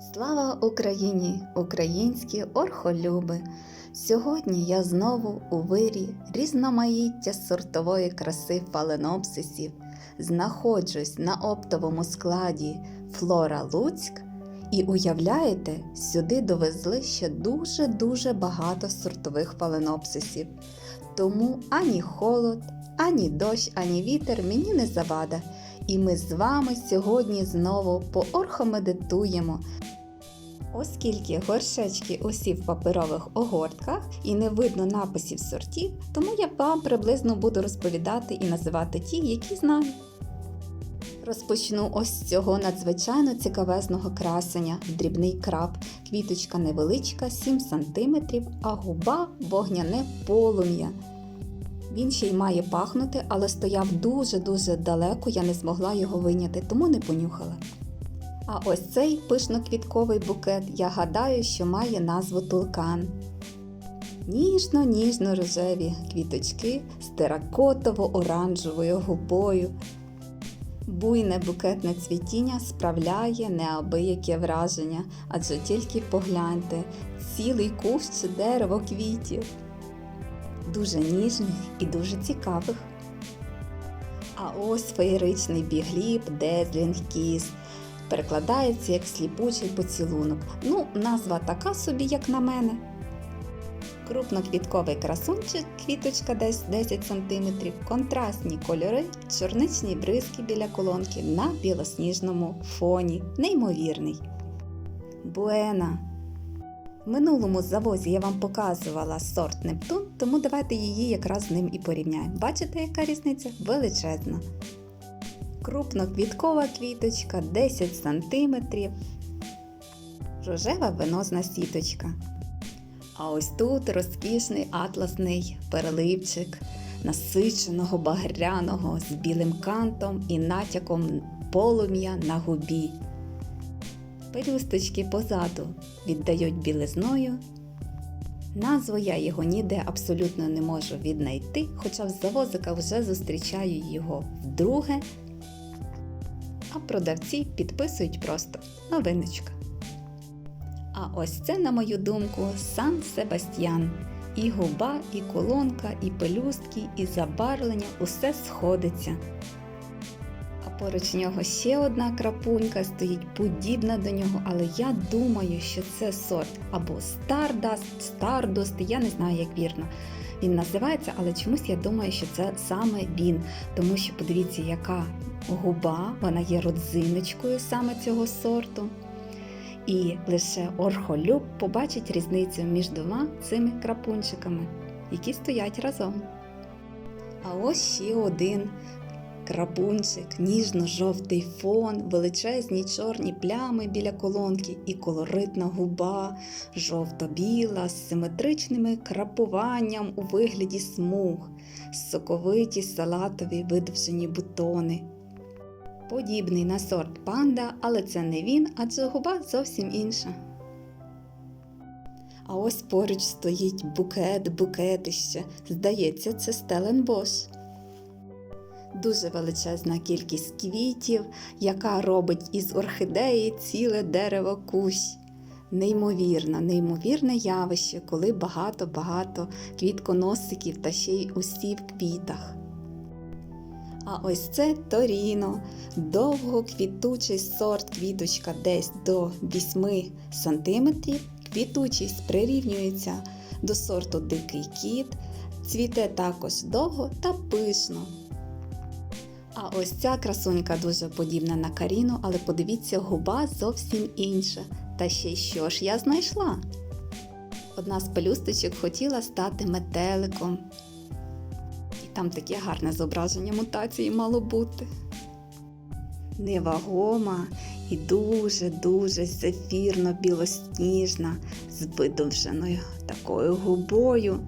Слава Україні, українські орхолюби! Сьогодні я знову у вирі різноманіття сортової краси фаленопсисів. Знаходжусь на оптовому складі Флора Луцьк. І уявляєте, сюди довезли ще дуже-дуже багато сортових фаленопсисів. Тому ані холод, ані дощ, ані вітер мені не завада. І ми з вами сьогодні знову поорхомедитуємо. Оскільки горшечки усі в паперових огортках і не видно написів сортів, тому я вам приблизно буду розповідати і називати ті, які знаю. Розпочну ось цього надзвичайно цікавезного красення дрібний краб. Квіточка невеличка, 7 см, а губа вогняне полум'я. Він ще й має пахнути, але стояв дуже-дуже далеко, я не змогла його виняти, тому не понюхала. А ось цей пишноквітковий букет, я гадаю, що має назву тулкан. Ніжно-ніжно рожеві квіточки з теракотово-оранжевою губою. Буйне букетне цвітіння справляє неабияке враження, адже тільки погляньте, цілий кущ дерево квітів. Дуже ніжних і дуже цікавих. А ось феєричний бігліб Дезлінг Кіс. Перекладається як сліпучий поцілунок. Ну, назва така собі, як на мене. Крупноквітковий красунчик, квіточка десь 10 см, контрастні кольори, чорничні бризки біля колонки на білосніжному фоні. Неймовірний. Буена. В минулому завозі я вам показувала сорт Нептун, тому давайте її якраз з ним і порівняємо. Бачите, яка різниця? Величезна. Крупноквіткова квіточка 10 см. Рожева венозна сіточка. А ось тут розкішний атласний переливчик насиченого багряного з білим кантом і натяком полум'я на губі. Пелюсточки позаду віддають білизною. Назву я його ніде абсолютно не можу віднайти, хоча в завозика вже зустрічаю його вдруге, а продавці підписують просто новиночка. А ось це, на мою думку, Сан Себастьян. І губа, і колонка, і пелюстки, і забарвлення усе сходиться. Поруч нього ще одна крапунька стоїть подібна до нього, але я думаю, що це сорт або Stardust, Stardust, я не знаю, як вірно він називається, але чомусь я думаю, що це саме він. Тому що подивіться, яка губа, вона є родзиночкою саме цього сорту. І лише орхолюб побачить різницю між двома цими крапунчиками, які стоять разом. А ось ще один крапунчик, ніжно-жовтий фон, величезні чорні плями біля колонки і колоритна губа, жовто-біла, з симетричними крапуванням у вигляді смуг, соковиті салатові видовжені бутони. Подібний на сорт панда, але це не він, адже губа зовсім інша. А ось поруч стоїть букет, букетище. Здається, це Стеленбош. Дуже величезна кількість квітів, яка робить із орхідеї ціле дерево кущ. Неймовірне, неймовірне явище, коли багато-багато квітконосиків та ще й усі в квітах. А ось це Торіно, довгоквітучий сорт квіточка десь до 8 см. Квітучість прирівнюється до сорту Дикий кіт, цвіте також довго та пишно. А ось ця красунька дуже подібна на Каріну, але подивіться, губа зовсім інша. Та ще що ж я знайшла? Одна з пелюсточок хотіла стати метеликом. І там таке гарне зображення мутації мало бути. Невагома і дуже-дуже зефірно білосніжна, з видовженою такою губою,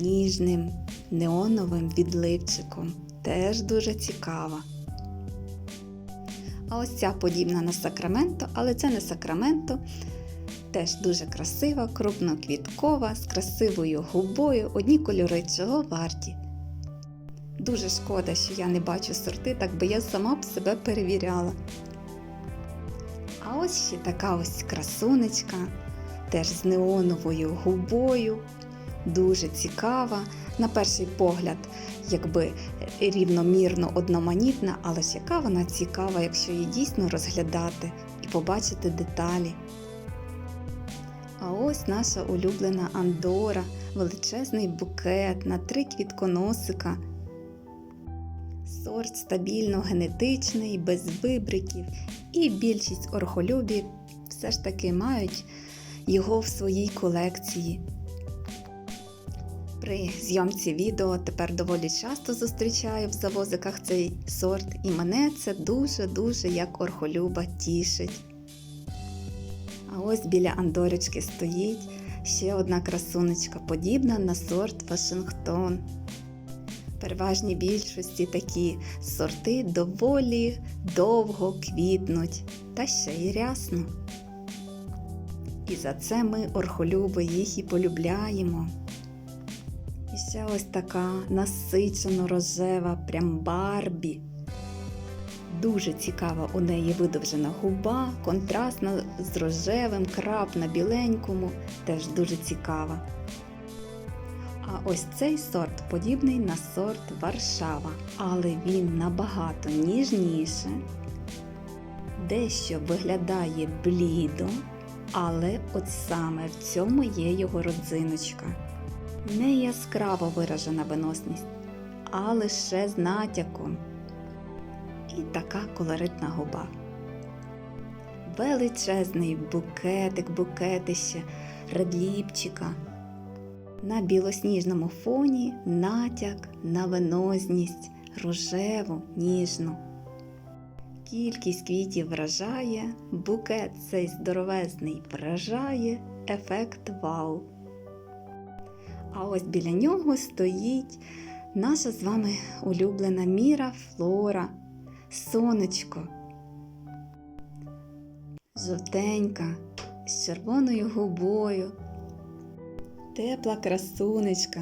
ніжним неоновим відливчиком. Теж дуже цікава. А ось ця подібна на сакраменто, але це не сакраменто. Теж дуже красива, крупноквіткова, з красивою губою, одні кольори чого варті. Дуже шкода, що я не бачу сорти, так би я сама б себе перевіряла. А ось ще така ось красунечка, теж з неоновою губою. Дуже цікава. На перший погляд, якби рівномірно одноманітна, але ж яка вона цікава, якщо її дійсно розглядати і побачити деталі. А ось наша улюблена Андора, величезний букет на три квітконосика. Сорт стабільно генетичний, без вибриків, і більшість орхолюбів все ж таки мають його в своїй колекції. При зйомці відео тепер доволі часто зустрічаю в завозиках цей сорт, і мене це дуже-дуже як орхолюба тішить. А ось біля Андорочки стоїть ще одна красунечка, подібна на сорт Вашингтон. Переважній більшості такі сорти доволі довго квітнуть, та ще й рясно. І за це ми, орхолюби, їх і полюбляємо. Ще ось така насичено рожева, прям Барбі. Дуже цікава у неї видовжена губа, контрастна з рожевим, крап на біленькому, теж дуже цікава. А ось цей сорт подібний на сорт Варшава, але він набагато ніжніше, дещо виглядає блідо, але от саме в цьому є його родзиночка. Не яскраво виражена виносність, а лише з натяком. І така колоритна губа. Величезний букетик, букетище, редліпчика. На білосніжному фоні натяк на венозність, рожеву, ніжну. Кількість квітів вражає, букет цей здоровезний вражає, ефект вау. А ось біля нього стоїть наша з вами улюблена міра Флора, сонечко. Жовтенька, з червоною губою, тепла красунечка.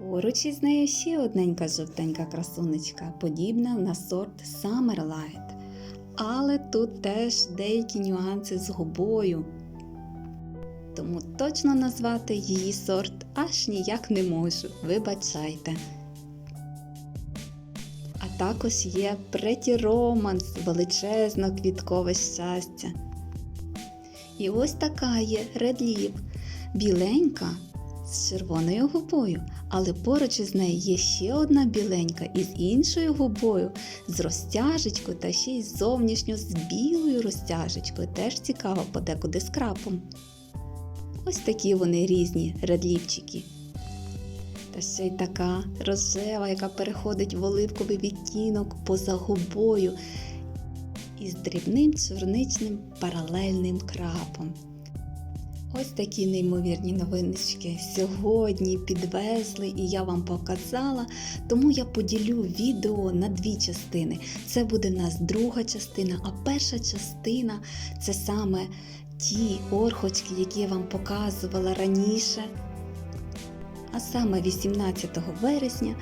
Поруч із нею ще одненька жовтенька красунечка, подібна на сорт Summerlight. Але тут теж деякі нюанси з губою. Тому точно назвати її сорт аж ніяк не можу, вибачайте. А також є Pretty Romance, величезно квіткове щастя. І ось така є Lip, біленька з червоною губою, але поруч із нею є ще одна біленька із іншою губою, з розтяжечкою та ще й зовнішньо з білою розтяжечкою, теж цікаво подекуди з крапом. Ось такі вони різні редліпчики. Та ще й така рожева, яка переходить в оливковий відтінок поза губою із дрібним чорничним паралельним крапом. Ось такі неймовірні новиночки сьогодні підвезли і я вам показала, тому я поділю відео на дві частини. Це буде в нас друга частина, а перша частина це саме ті орхочки, які я вам показувала раніше, а саме 18 вересня.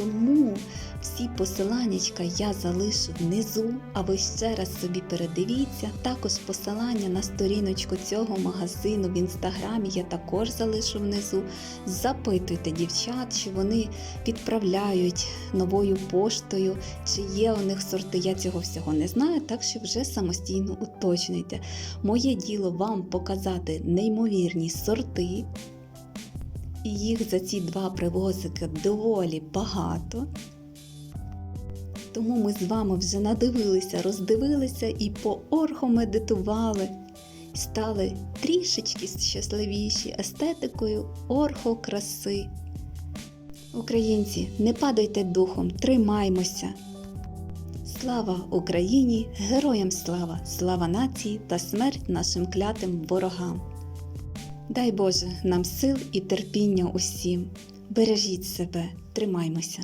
Тому всі посиланнячка я залишу внизу, а ви ще раз собі передивіться. Також посилання на сторіночку цього магазину в інстаграмі я також залишу внизу. Запитуйте дівчат, чи вони відправляють новою поштою, чи є у них сорти. Я цього всього не знаю, так що вже самостійно уточнюйте. Моє діло вам показати неймовірні сорти. Їх за ці два привозики доволі багато. Тому ми з вами вже надивилися, роздивилися і поорхомедитували, стали трішечки щасливіші естетикою орхокраси. Українці, не падайте духом, тримаймося! Слава Україні! Героям слава! Слава нації та смерть нашим клятим ворогам! Дай Боже нам сил і терпіння усім. Бережіть себе, тримаймося.